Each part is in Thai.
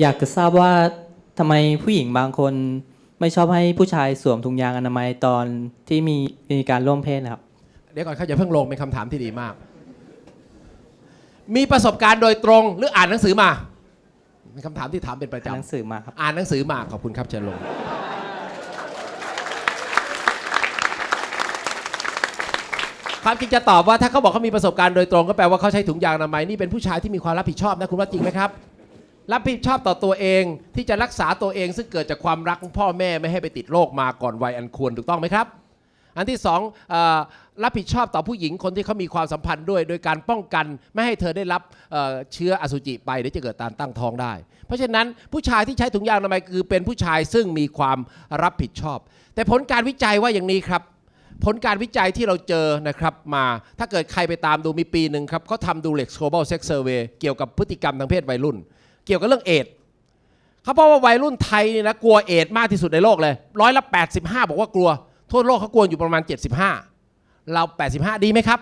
อยากจะทราบว่าทำไมผู้หญิงบางคนไม่ชอบให้ผู้ชายสวมถุงยางอนามัยตอนที่มีมีการร่วมเพศนะครับ เดี๋ยวก่อนเขาจะเพิ่งลงเป็นคำถามที่ดีมาก มีประสบการณ์โดยตรงหรืออ่านหนังสือมาเป็นคำถามที่ถามเป็นประหนังจำสือมาครับ อ่านหนังสือมาขอบคุณครับเชิญลง ความจริงจะตอบว่าถ้าเขาบอกเขามีประสบการณ์โดยตรงก็แปลว่าเขาใช้ถุงยางอนามัยนี่เป็นผู้ชายที่มีความรับผิดชอบนะคุณว่าจริงไหมครับ รับผิดชอบต่อตัวเองที่จะรักษาตัวเองซึ่งเกิดจากความรักของพ่อแม่ไม่ให้ไปติดโรคมาก่อนวัยอันควรถูกต้องไหมครับ อันที่สองเออรับผิดชอบต่อผู้หญิงคนที่เขามีความสัมพันธ์ด้วย โดยการป้องกันไม่ให้เธอได้รับเอ่อเชื้ออสุจิไปเดี๋ยวจะเกิดการตั้งท้องได้ เพราะฉะนั้นผู้ชายที่ใช้ถุงยางอนามัยคือเป็นผู้ชายซึ่งมีความรับผิดชอบ แต่ผลการวิจัยว่าอย่างนี้ครับ ผลการวิจัยที่เราเจอนะครับมาถ้าเกิดใครไปตามดูมีปีหนึ่งครับเขาทำดู Lex Global Sex Survey เกี่ยวกับพฤติกรรมทางเพศวัยรุ่น เกี่ยวกับเรื่องเอดเขาบอกว่าวัยรุ่นไทยนี่นะกลัวเอดมากที่สุดในโลกเลยร้อยละ85 บอกว่ากลัว ทั่วโลกเขากลัวอยู่ประมาณ 75 เรา 85 ดีไหมครับ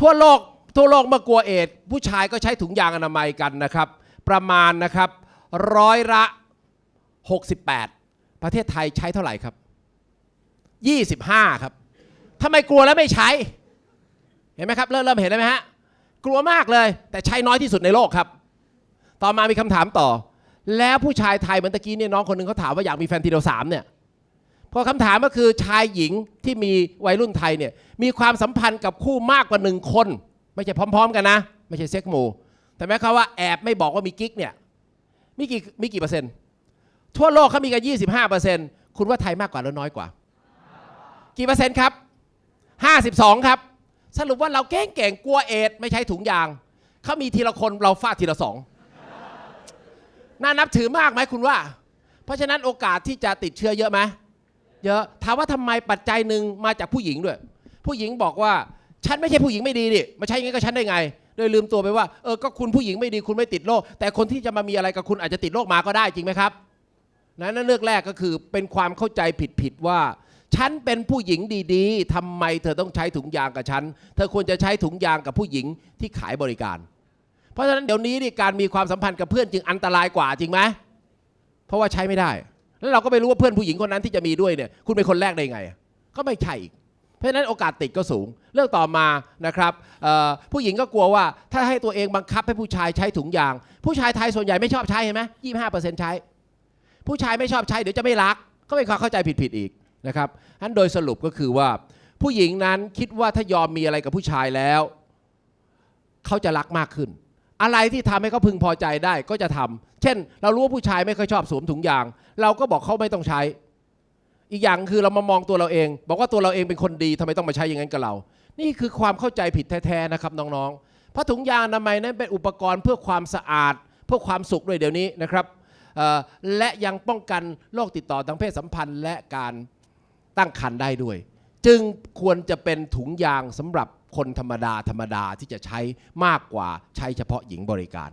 ทั่วโลกทั่วโลกเมื่อกลัวเอดผู้ชายก็ใช้ถุงยางอนามัยกันนะครับ ประมาณนะครับร้อยละ 68 ประเทศไทยใช้เท่าไหร่ครับ 25 ครับทำไมกลัวแล้วไม่ใช้ เห็นไหมครับ เริ่มเริ่มเห็นแล้วไหมฮะกลัวมากเลย แต่ใช้น้อยที่สุดในโลกครับ ต่อมามีคำถามต่อ แล้วผู้ชายไทยเหมือนตะกี้เนี่ยน้องคนหนึงเขาถามว่าอยากมีแฟนทีเดียวสามเนี่ยพอคำถามก็คือชายหญิงที่มีวัยรุ่นไทยเนี่ยมีความสัมพันธ์กับคู่มากกว่าหนึ่งคน ไม่ใช่พร้อม ๆ กันนะ ไม่ใช่เซ็กหมูแต่แม้เขาว่าแอบไม่บอกว่ามีกิ๊กเนี่ยมีกี่มีกี่เปอร์เซ็นต์ทั่วโลกเขามีกัน 25เปอร์เซ็นต์คุณว่าไทยมากกว่าหรือน้อยกว่า กี่เปอร์เซ็นต์ครับ 52 ครับ สรุปว่าเราเก่งเก่งกลัวเอดไม่ใช้ถุงยางเขามีทีละคนเราฟาดทีละสอง น่านับถือมากไหมคุณว่า เพราะฉะนั้นโอกาสที่จะติดเชื้อเยอะไหมเยอะถามว่าทำไมปัจจัยหนึ่งมาจากผู้หญิงด้วย ผู้หญิงบอกว่าฉันไม่ใช่ผู้หญิงไม่ดีดิมาใช้อย่างนี้กับฉันได้ไง โดยลืมตัวไปว่าเออก็คุณผู้หญิงไม่ดีคุณไม่ติดโรคแต่คนที่จะมามีอะไรกับคุณอาจจะติดโรคมาก็ได้จริงไหมครับนั้นเรื่องแรกก็คือเป็นความเข้าใจผิดๆว่าฉันเป็นผู้หญิงดีๆทำไมเธอต้องใช้ถุงยางกับฉัน เธอควรจะใช้ถุงยางกับผู้หญิงที่ขายบริการ เพราะฉะนั้นเดี๋ยวนี้นี่การมีความสัมพันธ์กับเพื่อนจึงอันตรายกว่าจริงไหมเพราะว่าใช้ไม่ได้ แล้วเราก็ไม่รู้ว่าเพื่อนผู้หญิงคนนั้นที่จะมีด้วยเนี่ยคุณเป็นคนแรกได้ไง ก็ไม่ใช่อีกเพราะฉะนั้นโอกาสติดก็สูง เรื่องต่อมานะครับผู้หญิงก็กลัวว่าถ้าให้ตัวเองบังคับให้ผู้ชายใช้ถุงยาง ผู้ชายไทยส่วนใหญ่ไม่ชอบใช้เห็นไหมยี่ห้าเปอร์เซ็นต์ใช้ ผู้ชายไม่ชอบใช้เดี๋ยวจะไม่รัก ก็เป็นความเข้าใจผิดๆอีกนะครับฉะนั้นโดยสรุปก็คือว่า ผู้หญิงนั้นคิดว่าถ้ายอมมีอะไรกับผู้ชายแล้ว เขาจะรักมากขึ้น อะไรที่ทำให้เขาพึงพอใจได้ก็จะทำเช่น เรารู้ว่าผู้ชายไม่ค่อยชอบสวมถุงยาง เราก็บอกเขาไม่ต้องใช้ อีกอย่างคือเรามามองตัวเราเอง บอกว่าตัวเราเองเป็นคนดีทำไมต้องมาใช้อย่างนั้นกับเรา นี่คือความเข้าใจผิดแท้ๆนะครับน้องๆเพราะถุงยางอนามัยนั้นเป็นอุปกรณ์เพื่อความสะอาด เพื่อความสุขด้วยเดี๋ยวนี้นะครับและยังป้องกันโรคติดต่อทางเพศสัมพันธ์ และการตั้งครรภ์ได้ด้วย จึงควรจะเป็นถุงยางสำหรับ คนธรรมดาธรรมดาที่จะใช้มากกว่าใช้เฉพาะหญิงบริการ